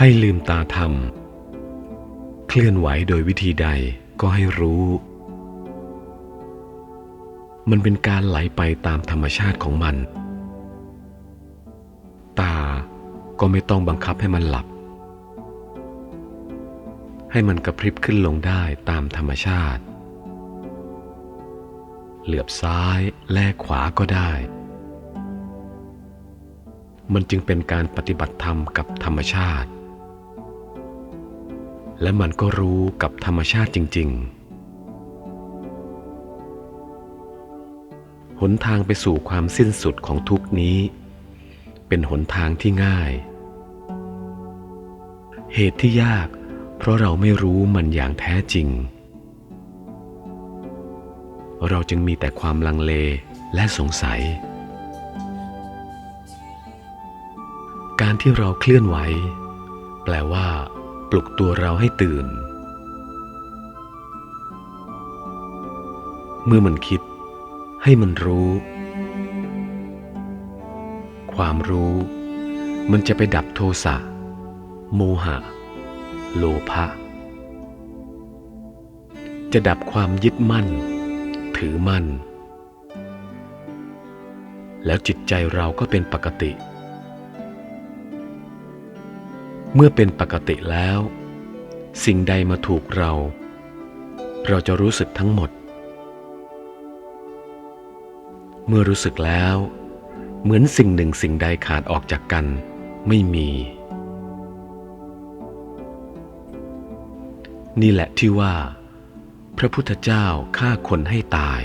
ให้ลืมตาทำเคลื่อนไหวโดยวิธีใดก็ให้รู้ มันเป็นการไหลไปตามธรรมชาติของมัน ตาก็ไม่ต้องบังคับให้มันหลับ ให้มันกระพริบขึ้นลงได้ตามธรรมชาติ เหลือบซ้ายแลกขวาก็ได้ มันจึงเป็นการปฏิบัติธรรมกับธรรมชาติ และมันก็รู้กับธรรมชาติจริง ๆ หนทางไปสู่ความสิ้นสุดของทุกนี้ เป็นหนทางที่ง่าย เหตุที่ยาก เพราะเราไม่รู้มันอย่างแท้จริง เราจึงมีแต่ความลังเลและสงสัย การที่เราเคลื่อนไหว แปลว่า ปลุกตัวเราให้ตื่น เมื่อมันคิดให้มันรู้ ความรู้มันจะไปดับโทสะ โมหะ โลภะ จะดับความยึดมั่น ถือมั่น แล้วจิตใจเราก็เป็นปกติ เมื่อเป็นปกติแล้ว สิ่งใดมาถูกเรา เราจะรู้สึกทั้งหมด เมื่อรู้สึกแล้ว เหมือนสิ่งหนึ่งสิ่งใดขาดออกจากกัน ไม่มี นี่แหละที่ว่า พระพุทธเจ้าฆ่าคนให้ตาย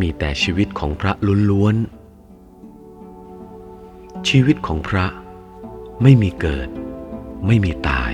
มีแต่ชีวิตของพระล้วนๆ ชีวิตของพระไม่มีเกิด ไม่มีตาย